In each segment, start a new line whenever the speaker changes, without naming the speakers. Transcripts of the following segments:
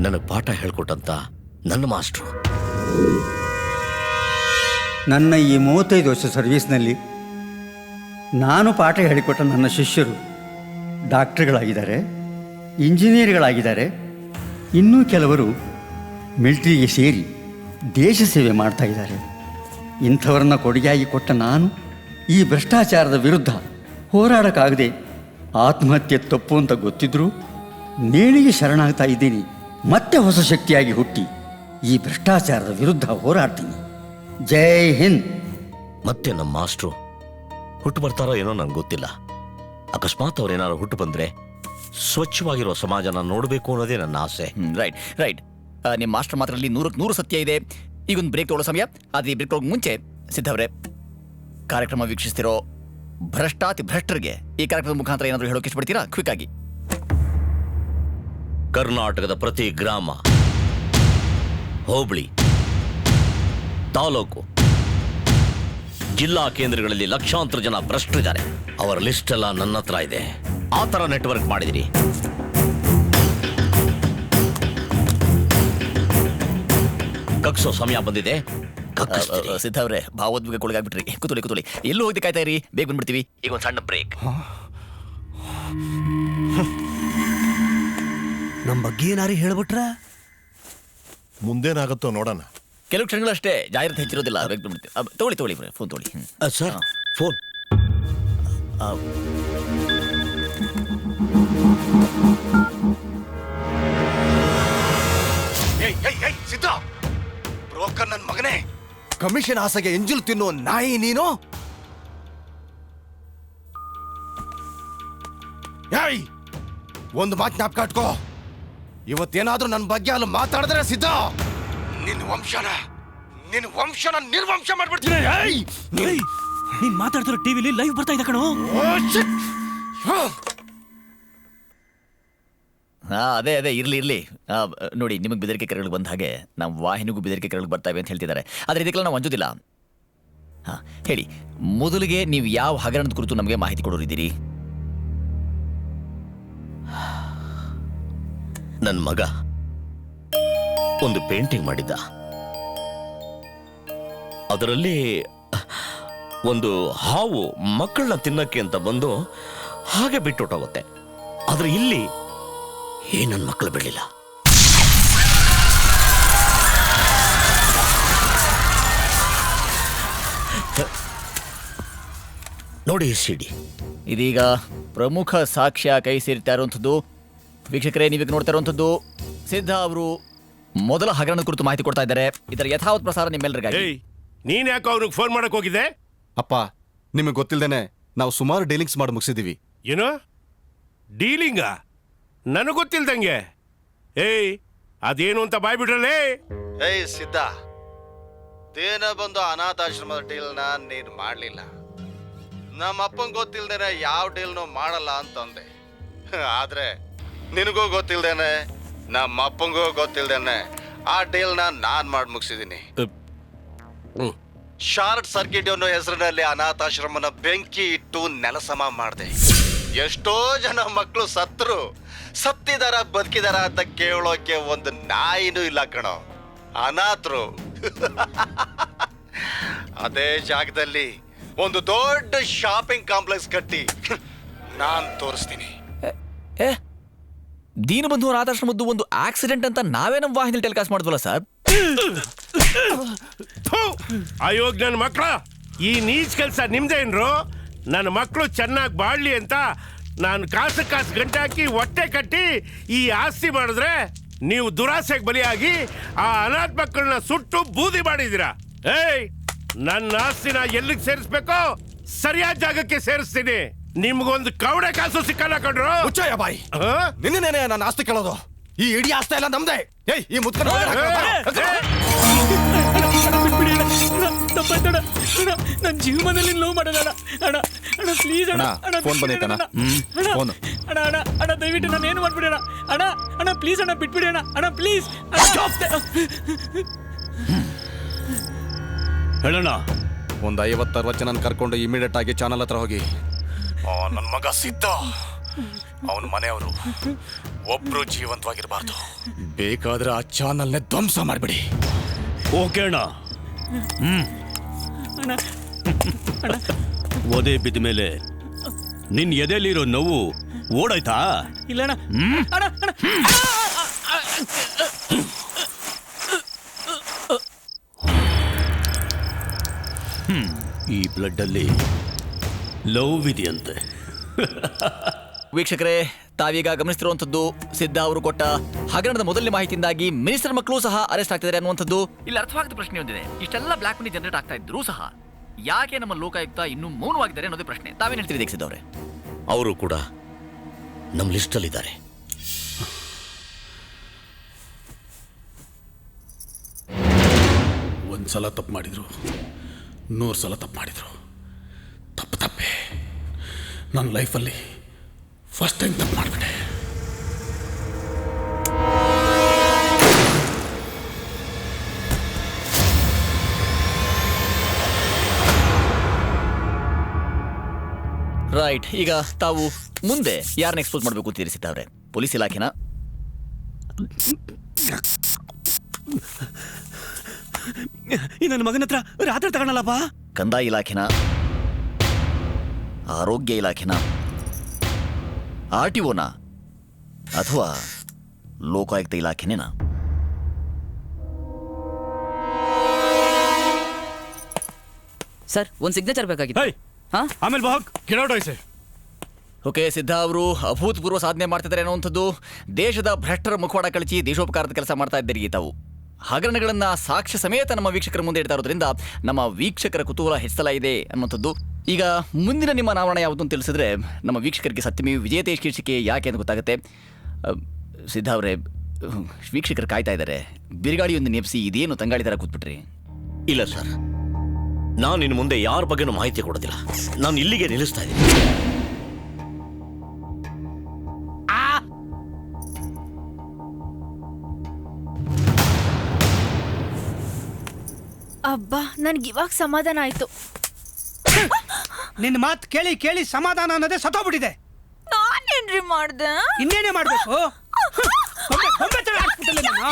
ನನಗೆ ಪಾಠ ಹೇಳ್ಕೊಟ್ಟಂತ ನನ್ನ ಮಾಸ್ಟ್ರು.
ನನ್ನ ಈ ಮೂವತ್ತೈದು ವರ್ಷ ಸರ್ವಿಸ್ನಲ್ಲಿ ನಾನು ಪಾಠ ಹೇಳಿಕೊಟ್ಟ ನನ್ನ ಶಿಷ್ಯರು ಡಾಕ್ಟ್ರುಗಳಾಗಿದ್ದಾರೆ, ಇಂಜಿನಿಯರ್ಗಳಾಗಿದ್ದಾರೆ, ಇನ್ನೂ ಕೆಲವರು ಮಿಲ್ಟ್ರಿಗೆ ಸೇರಿ ದೇಶ ಸೇವೆ ಮಾಡ್ತಾ ಇದ್ದಾರೆ. ಇಂಥವ್ರನ್ನ ಕೊಡುಗೆಯಾಗಿ ಕೊಟ್ಟ ನಾನು ಈ ಭ್ರಷ್ಟಾಚಾರದ ವಿರುದ್ಧ ಹೋರಾಡೋಕ್ಕಾಗದೆ ಆತ್ಮಹತ್ಯೆ ತಪ್ಪು ಅಂತ ಗೊತ್ತಿದ್ರು ನೇಣಿಗೆ ಶರಣಾಗ್ತಾ ಇದ್ದೀನಿ. ಮತ್ತೆ ಹೊಸ ಶಕ್ತಿಯಾಗಿ ಹುಟ್ಟಿ ಈ ಭ್ರಷ್ಟಾಚಾರದ ವಿರುದ್ಧ ಹೋರಾಡ್ತೀನಿ. ಜೈ ಹಿಂದ್.
ಮತ್ತೆ ನಮ್ಮ ಮಾಸ್ಟ್ರು ಹುಟ್ಟು ಬರ್ತಾರೋ ಏನೋ ನಂಗೆ ಗೊತ್ತಿಲ್ಲ. ಅಕಸ್ಮಾತ್ ಅವ್ರೇನಾದ್ರು ಹುಟ್ಟು ಬಂದ್ರೆ ಸ್ವಚ್ಛವಾಗಿರೋ ಸಮಾಜನ ನೋಡಬೇಕು ಅನ್ನೋದೇ ನನ್ನ ಆಸೆ.
ರೈಟ್ ರೈಟ್ ನಿಮ್ಮ ಮಾಸ್ಟರ್ ಮಾತ್ರದಲ್ಲಿ ನೂರಕ್ಕೆ ನೂರು ಸತ್ಯ ಇದೆ. ಈಗೊಂದು ಬ್ರೇಕ್ ತೊಗೊಳ್ಳೋ ಸಮಯ. ಆದರೆ ಈ ಬ್ರೇಕ್ ತೊಗೊಂಡು ಮುಂಚೆ ಸಿದ್ಧವ್ರೆ ಕಾರ್ಯಕ್ರಮ ವೀಕ್ಷಿಸ್ತಿರೋ ಭ್ರಷ್ಟಾತಿ ಭ್ರಷ್ಟರಿಗೆ ಈ ಕಾರ್ಯಕ್ರಮದ ಮುಖಾಂತರ ಏನಾದರೂ ಹೇಳೋಕೆ ಇಷ್ಟಪಡ್ತೀರಾ? ಕ್ವಿಕ್ ಆಗಿ.
ಕರ್ನಾಟಕದ ಪ್ರತಿ ಗ್ರಾಮ ಹೋಬಳಿ ತಾಲೂಕು. ಜಿಲ್ಲಾ ಕೇಂದ್ರಗಳಲ್ಲಿ ಲಕ್ಷಾಂತರ ಜನ ಭ್ರಷ್ಟರಿದ್ದಾರೆ ಅವರ ಲಿಸ್ಟ್ ಎಲ್ಲ ನನ್ನ ಹತ್ರ ಇದೆ. ಆ ಥರ ನೆಟ್ವರ್ಕ್ ಮಾಡಿದಿರಿ. ಕಕ್ಸೋ ಸಮಯ ಬಂದಿದೆ. ಕಗ್ಗಿಸ್ತೀನಿ.
ಸಿದ್ಧವ್ರೆ ಭಾವೋದ್ವೇಗ ಆಗ್ಬಿಟ್ರಿ ಕೂತುಳಿ ಕೂತುಳಿ ಎಲ್ಲೂ ಹೋಗಿ ಕಾಯ್ತಾ ಇರಿ. ಬೇಗ ಬಂದ್ಬಿಡ್ತೀವಿ. ಈಗ ಒಂದು ಸಣ್ಣ ಬ್ರೇಕ್
ನಮ್ಮ ಬಗ್ಗೆ ಏನಾರು ಹೇಳ್ಬಿಟ್ರ?
ಮುಂದೇನಾಗುತ್ತೋ ನೋಡೋಣ.
ಕೆಲವು ಕ್ಷಣಗಳಷ್ಟೇ ಜಾಹೀರಾತು ಹೆಚ್ಚಿರೋದಿಲ್ಲ ಅಬ್ಬ, ತಗೊಳ್ಳಿ ತಗೊಳ್ಳಿ ಫೋನ್ ತಗೊಳ್ಳಿ.
ಸರ್ ಫೋನ್
ಸಿದ್ಧ! ಬ್ರೋಕರ್ ನನ್ನ ಮಗನೇ! ಕಮಿಷನ್ ಆಸೆಗೆ ಎಂಜಿಲ್ ತಿನ್ನೋ ನಾಯಿ ನೀನು? ಒಂದು ಮಾತು ಜ್ಞಾಪಕ ಇಟ್ಕೋ ಇವತ್ತೇನಾದ್ರೂ ನನ್ನ ಬಗ್ಗೆ ಅಲ್ಲಿ ಮಾತಾಡಿದ್ರೆ ಸಿದ್ಧ? ನಿನ್ನ ವಂಶನ ನಿನ್ನ ವಂಶನ ನಿರ್ವಂಶ ಮಾಡ್ಬಿಡ್ತೀನಿ. ಏಯ್! ನೀನ್-
ನೀನ್ ಮಾತಾಡ್ತಿರೋ ಟಿವಿಲಿ ಲೈವ್ ಬರ್ತಾ ಇದೆ ಕಣೋ.
ಓ, shit! ಹಾ.
ಹಾ ಅದೇ ಅದೇ ಇರ್ಲಿ ಇರ್ಲಿ. ಆ, ನೋಡಿ ನಿಮಗೆ ಬೆದರಿಕೆ ಕರೆಗಳು ಬಂದ ಹಾಗೆ ನಮ್ಮ ವಾಹಿನಿಗೂ ಬೆದರಿಕೆ ಕರೆಗಳು ಬರ್ತಾವೆ ಅಂತ ಹೇಳ್ತಿದ್ದಾರೆ. ಆದರೆ ಇದಕ್ಕೆಲ್ಲ ನಾವು ಅಂಜೋದಿಲ್ಲ. ಹಾ ಹೇಳಿ ಮೊದಲಿಗೆ ನೀವು ಯಾವ ಹಗರಣದ ಕುರಿತು ನಮಗೆ ಮಾಹಿತಿ ಕೊಡೋರಿದ್ದೀರಿ?
ನನ್ನ ಮಗ ಒಂದು ಪೇಂಟಿಂಗ್ ಮಾಡಿದ್ದ. ಅದರಲ್ಲಿ ಒಂದು ಹಾವು ಮಕ್ಕಳನ್ನ ತಿನ್ನಕ್ಕೆ ಅಂತ ಬಂದು ಹಾಗೆ ಬಿಟ್ಟೊಟ್ಟೋಗುತ್ತೆ ಆದ್ರೆ ಇಲ್ಲಿ ಏ ನನ್ನ ಮಕ್ಕಳು ಬಿಡಲಿಲ್ಲ ನೋಡಿ ಸಿಡಿ
ಇದೀಗ ಪ್ರಮುಖ ಸಾಕ್ಷ್ಯ ಕೈ ಸೇರ್ತಾ ಇರುವಂಥದ್ದು ವೀಕ್ಷಕರೇ ನೀವೀಗ ನೋಡ್ತಾ ಇರುವಂಥದ್ದು ಸಿದ್ಧ ಅವರು ಮೊದಲ ಹಗರಣದ ಕುರಿತು ಮಾಹಿತಿ ಕೊಡ್ತಾ ಇದ್ದಾರೆ. ಇದರ ಯಥಾವತ್ ಪ್ರಸಾರ ನಿಮ್ಮೆಲ್ಲರಿಗಾಗಿ
ಏಯ್ ನೀನ್ ಯಾಕೆ ಅವ್ರಿಗೆ ಫೋನ್ ಮಾಡಕ್ ಹೋಗಿದ್ದೆ?
ಅಪ್ಪ ನಿಮಗೆ ಗೊತ್ತಿಲ್ಲದೇನೆ ನಾವು ಸುಮಾರು ಡೀಲಿಂಗ್ಸ್ ಮಾಡಿ ಮುಗಿಸಿದೀವಿ.
ಏನು? ಡೀಲಿಂಗ? ನನಗೆ ಗೊತ್ತಿಲ್ದಂಗೆ. ಏಯ್ ಅದೇನು ಅಂತ ಬಾಯ್ಬಿಟ್ರಲ್ಲೇ?
ಏಯ್ ಸಿದ್ಧ. ದೇನ ಬಂದು ಅನಾಥಾಶ್ರಮದ ಡೀಲ್ನ ನೀನು ಮಾಡಲಿಲ್ಲ. ನಮ್ಮ ಅಪ್ಪಂಗೆ ಗೊತ್ತಿಲ್ದೇನೆ ಯಾವ ಡೀಲ್ನು ಮಾಡಲ್ಲ ಅಂತಂದೆ. ಆದ್ರೆ ನಿನಗೂ ಗೊತ್ತಿಲ್ದೇನೆ ನಮ್ಮ ಅಪ್ಪಂಗೂ ಗೊತ್ತಿಲ್ದೇನೆ ಆ ಡೀಲ್ನ ನಾನ್ ಮಾಡಿ ಮುಗಿಸಿದೀನಿ. ಶಾರ್ಟ್ ಸರ್ಕಿಟ್ ಅನ್ನೋ ಹೆಸರಿನಲ್ಲಿ ಅನಾಥಾಶ್ರಮನ ಬೆಂಕಿ ಇಟ್ಟು ನೆಲಸಮ ಮಾಡಿದೆ. ಎಷ್ಟೋ ಜನ ಮಕ್ಕಳು ಸತ್ರು ಸತ್ತಿದಾರ ಬದುಕಿದಾರ ಅಂತ ಕೇಳೋಕೆ ಒಂದು ನಾಯಿನೂ ಇಲ್ಲ ಕಣೋ. ಅನಾಥರು. ಅದೇ ಜಾಗದಲ್ಲಿ ಒಂದು ದೊಡ್ಡ ಶಾಪಿಂಗ್ ಕಾಂಪ್ಲೆಕ್ಸ್ ಕಟ್ಟಿ ನಾನು ತೋರಿಸ್ತೀನಿ.
ಏ ದೀನಬಂಧು ಅನಾಥಾಶ್ರಮದ್ದು ಒಂದು ಆಕ್ಸಿಡೆಂಟ್ ಅಂತ ನಾವೇ ನಮ್ಮ ವಾಹಿನಿ ಟೆಲಿಕಾಸ್ಟ್ ಮಾಡಿದ್ವಲ್ಲ ಸರ್
ಥು, ಅಯೋಗ್ ನನ್ನ ಮಕ್ಳ ಈ ನೀಚ್ ಕೆಲಸ ನಿಮ್ದೇನ್ರು ನನ್ನ ಮಕ್ಕಳು ಚೆನ್ನಾಗಿ ಬಾಳ್ಲಿ ಅಂತ ನಾನು ಕಾಸು ಕಾಸು ಗಂಟೆ ಹಾಕಿ ಹೊಟ್ಟೆ ಕಟ್ಟಿ ಈ ಆಸ್ತಿ ಮಾಡಿದ್ರೆ ನೀವು ದುರಾಸೆಗೆ ಬಲಿಯಾಗಿ ಆ ಅನಾಥ ಮಕ್ಕಳನ್ನ ಸುಟ್ಟು ಬೂದಿ ಮಾಡಿದ್ದೀರಾ? ಏಯ್ ನನ್ನ ಆಸ್ತಿನ ಎಲ್ಲಿಗೆ ಸೇರಿಸ್ಬೇಕೋ ಸರಿಯಾದ ಜಾಗಕ್ಕೆ ಸೇರಿಸ್ತೀನಿ. ನಿಮ್ಗೊಂದು ಕವಡೆ ಕಾಸು ಸಿಕ್ಕಲ್ಲ ಕಣ್ರು.
ಮುಚ್ಚಯ್ಯ ಬಾಯಿ.
ಆ?
ನಿನ್ನೇನೆ ನನ್ನ ಆಸ್ತಿ ಕೇಳೋದು. ಈ ಇಡೀ ಆಸ್ತಿ ಎಲ್ಲ ನಮ್ದೇ. ಏಯ್ ಈ ಮುತ್ಕನ
ನನ್ನ ಜೀವನದಲ್ಲಿ ಲವ್ ಮಾಡಲ್ಲ ಅಣ್ಣ. ಅಣ್ಣ ಪ್ಲೀಸ್ ಅಣ್ಣ
ಅಣ್ಣ, phone ಬಂದೈತೆ ಅಣ್ಣ. ಹ್ಮ್, phone.
ಅಣ್ಣ ಅಣ್ಣ ಅಣ್ಣ ದಯವಿಟ್ಟು ನಾನು ಏನು ಮಾಡ್ಬಿಡಿ ಅಣ್ಣ. ಅಣ್ಣ ಅಣ್ಣ ಪ್ಲೀಸ್ ಅಣ್ಣ ಬಿಟ್ಬಿಡಿ ಅಣ್ಣ. ಅಣ್ಣ ಪ್ಲೀಸ್
ಹೇಳೋಣ
ಒಂದು ಐವತ್ತು ಅರವತ್ತು ಜನ ಕರ್ಕೊಂಡು ಇಮಿಡಿಯೇಟ್ ಆಗಿ ಚಾನಲ್ ಹತ್ರ ಹೋಗಿ.
ನನ್ನ ಮಗ ಸಿದ್ಧ. ಅವನ ಮನೆಯವರು ಒಬ್ರು ಜೀವಂತವಾಗಿರಬಾರ್ದು. ಬೇಕಾದ್ರೆ ಆ ಚಾನಲ್ನೇ ಧ್ವಂಸ ಮಾಡಿಬಿಡಿ.
ಓಕೆ ಅಣ್ಣ. ಹ್ಮ್. ಒದೆ ಬಿದ್ದ ಮೇಲೆ ನಿನ್ ಎದೆಲಿರೋ ನೋವು ಓಡಾಯ್ತಾ?
ಇಲ್ಲ ಅಣ್ಣ. ಅಣ್ಣ ಅಣ್ಣ.
ಈ ಬ್ಲಡ್ ಅಲ್ಲಿ ಲವ್ ಇದೆಯಂತೆ
ವೀಕ್ಷಕರೇ ತಾವೀಗ ಗಮನಿಸ್ತಿರುವಂಥದ್ದು ಸಿದ್ಧ ಅವರು ಕೊಟ್ಟ ಹಗರಣದ ಮೊದಲನೇ ಮಾಹಿತಿಯಿಂದಾಗಿ ಮಿನಿಸ್ಟರ್ ಮಕ್ಕಳು ಸಹ ಅರೆಸ್ಟ್ ಆಗ್ತಿದ್ದಾರೆ ಅನ್ನುವಂಥದ್ದು. ಇಲ್ಲಿ ಅರ್ಥವಾಗದ ಪ್ರಶ್ನೆ ಒಂದಿದೆ. ಇಷ್ಟೆಲ್ಲ ಬ್ಲಾಕ್ ಮನಿ ಜನರೇಟ್ ಆಗ್ತಾ ಇದ್ರು ಸಹ ಯಾಕೆ ನಮ್ಮ ಲೋಕಾಯುಕ್ತ ಇನ್ನೂ ಮೌನವಾಗಿದ್ದಾರೆ ಅನ್ನೋದೇ ಪ್ರಶ್ನೆ. ತಾವೇನು ಹೇಳ್ತೀರಿ ದೀಕ್ಷಿತ್ ಅವರು
ಕೂಡ ನಮ್ಮ ಲಿಸ್ಟಲ್ಲಿದ್ದಾರೆ.
ಒಂದ್ಸಲ ತಪ್ಪು ಮಾಡಿದ್ರು ನೂರು ಸಲ ತಪ್ಪು ಮಾಡಿದ್ರು. ನನ್ನ ಲೈಫಲ್ಲಿ ಫಸ್ಟ್ ಟೈಮ್ ತಪ್ಪು ಮಾಡಿಬಿಟ್ಟೆ
ರೈಟ್ ಈಗ ತಾವು ಮುಂದೆ ಯಾರನ್ನ ಎಕ್ಸ್ಪೋಸ್ ಮಾಡಬೇಕು ತಾವ್ರೆ ಪೊಲೀಸ್ ಇಲಾಖೆನ?
ಈ ನನ್ನ ಮಗನ ಹತ್ರ ರಾತ್ರಿ ತಗೊಳಲ್ಲಪ್ಪ?
ಕಂದಾಯ ಇಲಾಖೆನ? ಆರೋಗ್ಯ ಇಲಾಖೆನ? ಆರ್ ಟಿ ಒನ ಅಥವಾ ಲೋಕಾಯುಕ್ತ ಇಲಾಖೆನೇನ?
ಸರ್ ಒಂದು ಸಿಗ್ನೇಚರ್ ಬೇಕಾಗಿತ್ತು.
ಹೇಯ್!
ಹಾ?
ಆಮೇಲೆ
ಐಸೆ.
ಓಕೆ ಸಿದ್ಧ ಅವರು ಅಭೂತಪೂರ್ವ ಸಾಧನೆ ಮಾಡ್ತಿದ್ದಾರೆ ಅನ್ನುವಂಥದ್ದು ದೇಶದ ಭ್ರಷ್ಟರ ಮುಖವಾಡ ಕಳಚಿ ದೇಶೋಪಕಾರದ ಕೆಲಸ ಮಾಡ್ತಾ ಇದ್ದೀರಿ ತಾವು. ಹಗರಣಗಳನ್ನ ಸಾಕ್ಷ್ಯ ಸಮೇತ ನಮ್ಮ ವೀಕ್ಷಕರ ಮುಂದೆ ಇಡ್ತಾ ಇರೋದ್ರಿಂದ ನಮ್ಮ ವೀಕ್ಷಕರ ಕುತೂಹಲ ಹೆಚ್ಚಲ ಇದೆ ಅನ್ನುವಂಥದ್ದು ಈಗ ಮುಂದಿನ ನಿಮ್ಮ ನಾವರಣ ಯಾವುದು ಅಂತ ತಿಳಿಸಿದ್ರೆ ನಮ್ಮ ವೀಕ್ಷಕರಿಗೆ ಸತ್ಯಮಿ ವಿಜಯತೇಶ್ ಶೀರ್ಷಿಕೆ ಯಾಕೆ ಅಂತ ಗೊತ್ತಾಗುತ್ತೆ. ಸಿದ್ಧ ಅವರೇ ವೀಕ್ಷಕರು ಕಾಯ್ತಾ ಇದ್ದಾರೆ. ಬಿರುಗಾಳಿಯೊಂದು ನೆಪ್ಸಿ ಇದೇನು ತಂಗಾಳಿ ಥರ ಕೂತ್ಬಿಟ್ರಿ?
ಇಲ್ಲ ಸರ್. ನಾನು ಇನ್ನು ಮುಂದೆ ಯಾರ ಬಗ್ಗೆನೂ ಮಾಹಿತಿ ಕೊಡೋದಿಲ್ಲ. ನಾನು ಇಲ್ಲಿಗೆ ನಿಲ್ಲಿಸ್ತಾ ಇದ್ದೀನಿ.
ಅಬ್ಬಾ ನನ್ಗೆ ಇವಾಗ ಸಮಾಧಾನ ಆಯ್ತು.
ನಿನ್ನ ಮಾತು ಕೇಳಿ ಕೇಳಿ ಸಮಾಧಾನ ಅನ್ನೋದೇ ಸತ್ತೋಗ್ಬಿಟ್ಟಿದೆ.
ನಾನೇನ್ರಿ ಮಾಡ್ದೆ?
ಇನ್ನೇನೇ ಮಾಡ್ಬೇಕು? ನೀನು.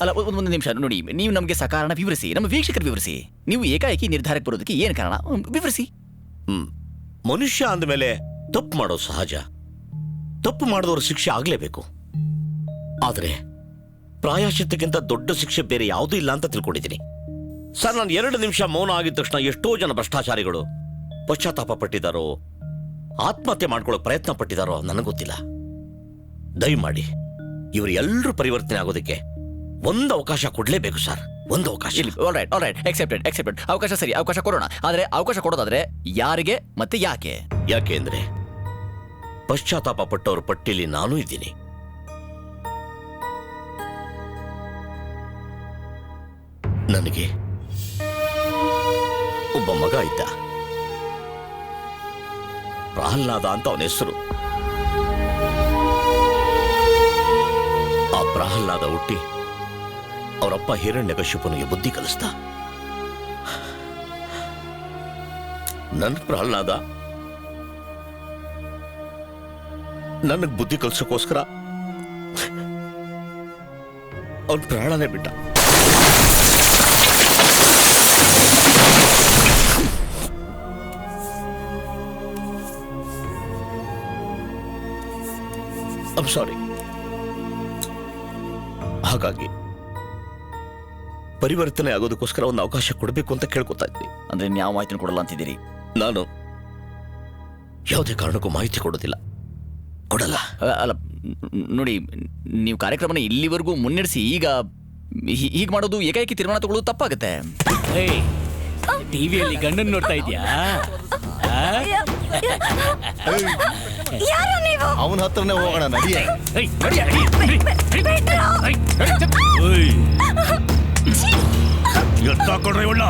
ಅಲ್ಲ ಒಂದು ಒಂದು ನಿಮಿಷ ನೋಡಿ ನೀವು ನಮಗೆ ಸಕಾರಣ ವಿವರಿಸಿ ನಮ್ಮ ವೀಕ್ಷಕರು ವಿವರಿಸಿ. ನೀವು ಏಕಾಏಕಿ ನಿರ್ಧಾರಕ್ಕೆ ಬರೋದಕ್ಕೆ ಏನು ಕಾರಣ? ವಿವರಿಸಿ.
ಹ್ಮ್ ಮನುಷ್ಯ ಅಂದಮೇಲೆ ತಪ್ಪು ಮಾಡೋದು ಸಹಜ. ತಪ್ಪು ಮಾಡಿದವರ ಶಿಕ್ಷೆ ಆಗಲೇಬೇಕು. ಆದರೆ ಪ್ರಾಯಶ್ಚಿತ್ತಕ್ಕಿಂತ ದೊಡ್ಡ ಶಿಕ್ಷೆ ಬೇರೆ ಯಾವುದೂ ಇಲ್ಲ ಅಂತ ತಿಳ್ಕೊಂಡಿದ್ದೀನಿ. ಸರ್ ನಾನು ಎರಡು ನಿಮಿಷ ಮೌನ ಆಗಿದ ತಕ್ಷಣ ಎಷ್ಟೋ ಜನ ಭ್ರಷ್ಟಾಚಾರಿಗಳು ಪಶ್ಚಾತ್ತಾಪ ಪಟ್ಟಿದ್ದಾರೋ ಆತ್ಮಹತ್ಯೆ ಮಾಡ್ಕೊಳ್ಳೋ ಪ್ರಯತ್ನ ಪಟ್ಟಿದ್ದಾರೋ ನನಗೆ ಗೊತ್ತಿಲ್ಲ. ದಯಮಾಡಿ ಇವರು ಎಲ್ಲರೂ ಪರಿವರ್ತನೆ ಆಗೋದಕ್ಕೆ ಒಂದು ಅವಕಾಶ ಕೊಡಲೇಬೇಕು ಸರ್. ಒಂದು ಅವಕಾಶ.
ಇಲ್ಲ all right all right accepted accepted ಅವಕಾಶ ಸರಿ ಅವಕಾಶ ಕೊಡೋಣ. ಆದರೆ ಅವಕಾಶ ಕೊಡೋದಾದ್ರೆ ಯಾರಿಗೆ ಮತ್ತೆ ಯಾಕೆ?
ಯಾಕೆ ಅಂದ್ರೆ ಪಶ್ಚಾತ್ತಾಪ ಪಟ್ಟವ್ರ ಪಟ್ಟಿಲಿ ನಾನು ಇದ್ದೀನಿ. ನನಗೆ ಒಬ್ಬ ಮಗ ಇದ್ದ. ಪ್ರಹ್ಲಾದ ಅಂತ ಅವನ ಹೆಸರು. ಆ ಪ್ರಹ್ಲಾದ ಹುಟ್ಟಿ ಅವರಪ್ಪ ಹಿರಣ್ಯಕಶ್ಯಪನಿಗೆ ಬುದ್ಧಿ ಕಲಿಸ್ತ ನನ್ನ ಪ್ರಹ್ಲಾದ, ನನಗ್ ಬುದ್ಧಿ ಕಲ್ಸಕ್ಕೋಸ್ಕರ ಅವನ್ ಪ್ರಾಣನೇ ಬಿಟ್ಟ. ಐಮ್ ಸಾರಿ ಹಾಗಾಗಿ ಪರಿವರ್ತನೆ ಆಗೋದಕ್ಕೋಸ್ಕರ ಒಂದು ಅವಕಾಶ ಕೊಡಬೇಕು ಅಂತ ಕೇಳ್ಕೊತಾ ಇದ್ದೀನಿ
ಅಂದ್ರೆ ನೀವು ಯಾವ ಮಾಹಿತಿನೂ ಕೊಡಲ್ಲ ಅಂತಿದ್ದೀರಿ?
ನಾನು ಯಾವುದೇ ಕಾರಣಕ್ಕೂ ಮಾಹಿತಿ ಕೊಡೋದಿಲ್ಲ. ಕೊಡಲ್ಲ.
ಅ- ಅಲ್ಲ ನ್- ನೋಡಿ ನೀವು ಕಾರ್ಯಕ್ರಮನ ಇಲ್ಲಿವರೆಗೂ ಮುನ್ನಡೆಸಿ ಈಗ ಹೀ- ಹೀಗ್ ಮಾಡೋದು ಏಕಾಏಕಿ ತೀರ್ಮಾನ ತಗೊಳ್ಳೋದು ತಪ್ಪಾಗುತ್ತೆ.
ಟಿವಿಯಲ್ಲಿ ಗಂಡನ್ ನೋಡ್ತಾ ಇದ್ಯಾ?
ಯಾರು
ಅವನ ಹತ್ರನೇ ಹೋಗೋಣ ನಡಿಯ
ಎತ್ತಾಕೊಂಡ್ರೆ ಒಳ್ಳ.